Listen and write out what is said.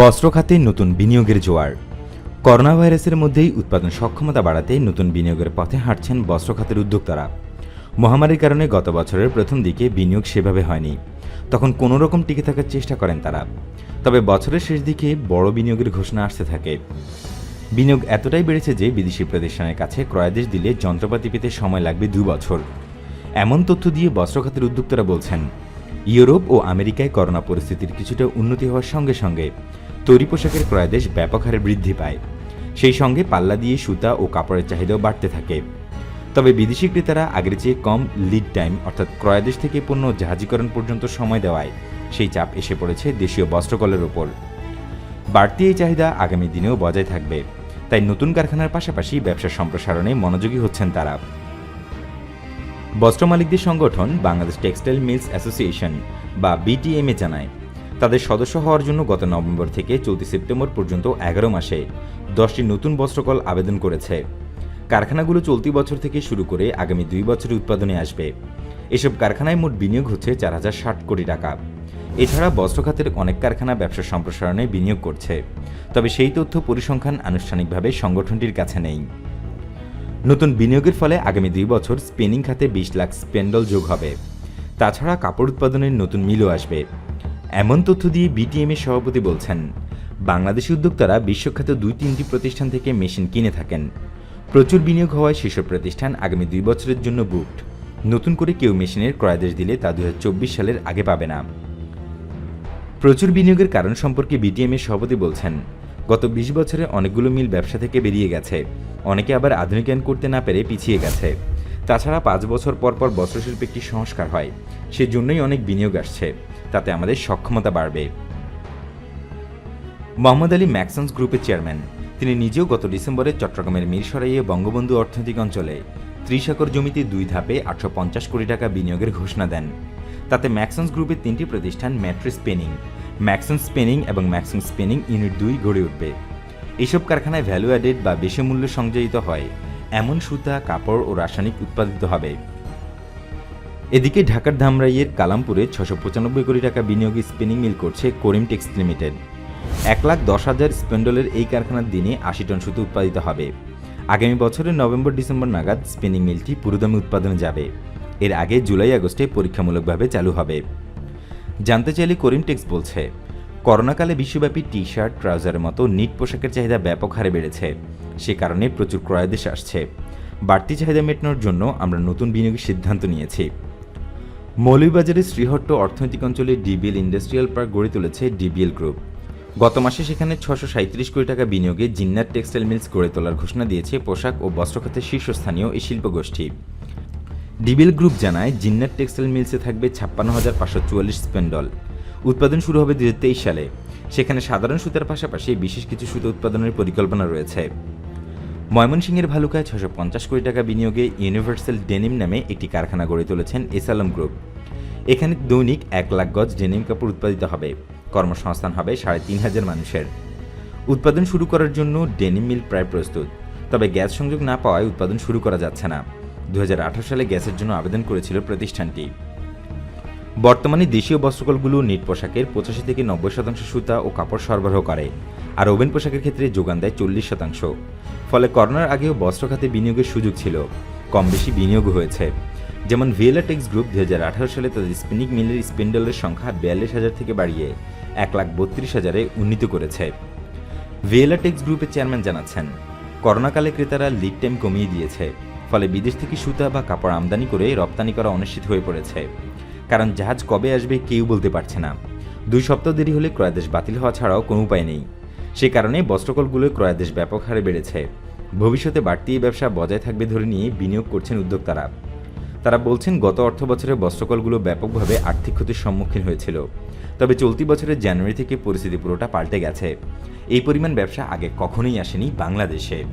বস্ত্র খাতে নতুন বিনিয়োগের জোয়ার। করোনা ভাইরাসের মধ্যেই উৎপাদন সক্ষমতা বাড়াতে নতুন বিনিয়োগের পথে হাঁটছেন বস্ত্র খাতের উদ্যোক্তারা। মহামারীর কারণে গত বছরের প্রথম দিকে বিনিয়োগ সেভাবে হয়নি। তখন কোনো রকম টিকে থাকার চেষ্টা করেন তারা। তবে বছরের শেষ দিকে বড় বিনিয়োগের ঘোষণা আসতে থাকে। বিনিয়োগ এতটাই বেড়েছে যে বিদেশি প্রতিষ্ঠানের কাছে ক্রয়াদেশ দিলে যন্ত্রপাতি পেতে সময় লাগবে দু বছর। এমন তথ্য দিয়ে বস্ত্র খাতের উদ্যোক্তারা বলছেন, ইউরোপ ও আমেরিকায় করোনা পরিস্থিতির কিছুটা উন্নতি হওয়ার সঙ্গে সঙ্গে তৈরি পোশাকের ক্রয়াদেশ ব্যাপক হারে বৃদ্ধি পায়। সেই সঙ্গে পাল্লা দিয়ে সুতা ও কাপড়ের চাহিদাও বাড়তে থাকে। তবে বিদেশি ক্রেতারা আগের চেয়ে কম লিড টাইম অর্থাৎ ক্রয়াদেশ থেকে পণ্য জাহাজীকরণ পর্যন্ত সময় দেওয়ায় সেই চাপ এসে পড়েছে দেশীয় বস্ত্রকলের ওপর বাড়তি এই চাহিদা আগামী দিনেও বজায় থাকবে। তাই নতুন কারখানার পাশাপাশি ব্যবসা সম্প্রসারণে মনোযোগী হচ্ছেন তারা। বস্ত্র মালিকদের সংগঠন বাংলাদেশ টেক্সটাইল মিলস অ্যাসোসিয়েশন বা বিটিএমএ জানায় তাদের সদস্য হওয়ার জন্য গত নভেম্বর থেকে চলতি সেপ্টেম্বর পর্যন্ত এগারো মাসে দশটি নতুন বস্ত্রকল আবেদন করেছে। কারখানাগুলো চলতি বছর থেকে শুরু করে আগামী দুই বছরের উৎপাদনে আসবে। এসব কারখানায় মোট বিনিয়োগ হচ্ছে চার হাজার ষাট কোটি টাকা। এছাড়া বস্ত্র খাতের অনেক কারখানা ব্যবসা সম্প্রসারণে বিনিয়োগ করছে। তবে সেই তথ্য পরিসংখ্যান আনুষ্ঠানিকভাবে সংগঠনটির কাছে নেই। নতুন বিনিয়োগের ফলে আগামী দুই বছর স্পিনিং খাতে বিশ লাখ স্পেন্ডল যোগ হবে। তাছাড়া কাপড় উৎপাদনের নতুন মিলও আসবে। এমন তথ্য দিয়ে বিটিএমের সভাপতি বলছেন, বাংলাদেশি উদ্যোক্তারা বিশ্বখ্যাত দুই তিনটি প্রতিষ্ঠান থেকে মেশিন কিনে থাকেন। প্রচুর বিনিয়োগ হওয়ায় সেসব প্রতিষ্ঠান আগামী দুই বছরের জন্য বুকড নতুন করে কেউ মেশিনের ক্রয়াদেশ দিলে তা দুই হাজার চব্বিশ সালের আগে পাবে না। প্রচুর বিনিয়োগের কারণ সম্পর্কে বিটিএমের সভাপতি বলছেন, গত বিশ বছরে অনেকগুলো মিল ব্যবসা থেকে বেরিয়ে গেছে। অনেকে আবার আধুনিকায়ন করতে না পেরে পিছিয়ে গেছে। তাছাড়া পাঁচ বছর পর পর বস্ত্রশিল্পে একটি সংস্কার হয়, সেজন্যই অনেক বিনিয়োগ আসছে। তাতে আমাদের সক্ষমতা বাড়বে। মোহাম্মদ আলী ম্যাক্সন্স গ্রুপের চেয়ারম্যান। তিনি নিজেও গত ডিসেম্বরে চট্টগ্রামের মিরসরাইয়ে বঙ্গবন্ধু অর্থনৈতিক অঞ্চলে ত্রিশ একর জমিতে দুই ধাপে আটশো পঞ্চাশ কোটি টাকা বিনিয়োগের ঘোষণা দেন। তাতে ম্যাক্সন্স গ্রুপের তিনটি প্রতিষ্ঠান ম্যাট্রি স্পেনিং ম্যাক্সন স্পেনিং এবং ম্যাক্সন স্পেনিং ইউনিট দুই গড়ে উঠবে। এসব কারখানায় ভ্যালু অ্যাডেড বা বেশি মূল্য সংযোজিত হয়। এমন সুতা, কাপড় ও রাসায়নিক উৎপাদিত হবে। এদিকে ঢাকার ধামরাইয়ের কালামপুরে ছশো পঁচানব্বই কোটি টাকা বিনিয়োগে স্পিনিং মিল করছে করিম টেক্স লিমিটেড এক লাখ দশ হাজার স্পেন্ডলের এই কারখানার দিনে আশি টন সুতো উৎপাদিত হবে। আগামী বছরের নভেম্বর ডিসেম্বর নাগাদ স্পিনিং মিলটি পুরোদমে উৎপাদনে যাবে। এর আগে জুলাই আগস্টে পরীক্ষামূলকভাবে চালু হবে। জানতে চাইলে করিম টেক্স বলছে, করোনাকালে বিশ্বব্যাপী টি শার্ট ট্রাউজারের মতো নিট পোশাকের চাহিদা ব্যাপক হারে বেড়েছে। সে কারণে প্রচুর ক্রয়াদেশ আসছে। বাড়তি চাহিদা মেটানোর জন্য আমরা নতুন বিনিয়োগের সিদ্ধান্ত নিয়েছি। মৌলভীবাজারের শ্রীহট্ট অর্থনৈতিক অঞ্চলে ডিবিএল ইন্ডাস্ট্রিয়াল পার্ক গড়ে তুলেছে ডিবিএল গ্রুপ। গত মাসে সেখানে ছশো সাঁত্রিশ কোটি টাকা বিনিয়োগে জিন্নার টেক্সটাইল মিলস গড়ে তোলার ঘোষণা দিয়েছে পোশাক ও বস্ত্র খাতের শীর্ষস্থানীয় এই শিল্পগোষ্ঠী। ডিবিএল গ্রুপ জানায় জিন্নার টেক্সটাইল মিলসে থাকবে ছাপ্পান্ন হাজার পাঁচশো চুয়াল্লিশ স্পেন্ডল। উৎপাদন শুরু হবে দুই হাজার তেইশ সালে। সেখানে সাধারণ সুতার পাশাপাশি বিশেষ কিছু সুতো উৎপাদনের পরিকল্পনা রয়েছে। ময়মনসিংহের ভালুকায় ছশো পঞ্চাশ কোটি টাকা বিনিয়োগে ইউনিভার্সাল ডেনিম নামে একটি কারখানা গড়ে তুলেছেন এসালাম গ্রুপ। এখানে দৈনিক এক লাখ গজ ডেনিম কাপড় উৎপাদিত হবে। কর্মসংস্থান হবে সাড়ে তিন হাজার মানুষের। উৎপাদন শুরু করার জন্য ডেনিম মিল প্রায় প্রস্তুত। তবে গ্যাস সংযোগ না পাওয়ায় উৎপাদন শুরু করা যাচ্ছে না। দু হাজার আঠারো সালে গ্যাসের জন্য আবেদন করেছিল প্রতিষ্ঠানটি। বর্তমানে দেশীয় বস্ত্রকলগুলো নেট পোশাকের পঁচাশি থেকে নব্বই শতাংশ সুতা ও কাপড় সরবরাহ করে, আর ওভেন পোশাকের ক্ষেত্রে যোগান দেয় চল্লিশ শতাংশ। ফলে করোনার আগেও বস্ত্র খাতে বিনিয়োগের সুযোগ ছিল, কম বেশি বিনিয়োগ হয়েছে। যেমন ভিয়েলাটেক্স গ্রুপ দুই হাজার আঠারো সালে তাদের স্পিনিক মিলের স্পিন্ডলের সংখ্যা বিয়াল্লিশ হাজার থেকে বাড়িয়ে এক লাখ বত্রিশ হাজারে উন্নীত করেছে। ভিয়েলাটেক্স গ্রুপের চেয়ারম্যান জানাচ্ছেন, করোনাকালে ক্রেতারা লিড টাইম কমিয়ে দিয়েছে, ফলে বিদেশ থেকে সুতা বা কাপড় আমদানি করে রপ্তানি করা অনিশ্চিত হয়ে পড়েছে। কারণ জাহাজ কবে আসবে কেউ বলতে পারছে না। দুই সপ্তাহ দেরি হলে ক্রয়াদেশ বাতিল হওয়া ছাড়াও কোনো উপায় নেই। সে কারণে বস্ত্রকলগুলোয় ক্রয়াদেশ ব্যাপক হারে বেড়েছে। ভবিষ্যতে বাড়তি এই ব্যবসা বজায় থাকবে ধরে নিয়ে বিনিয়োগ করছেন উদ্যোক্তারা। তারা বলছেন, গত অর্থ বছরে বস্ত্রকলগুলো ব্যাপকভাবে আর্থিক ক্ষতির সম্মুখীন হয়েছিল। তবে চলতি বছরের জানুয়ারি থেকে পরিস্থিতি পুরোটা পাল্টে গেছে। এই পরিমাণ ব্যবসা আগে কখনোই আসেনি বাংলাদেশে।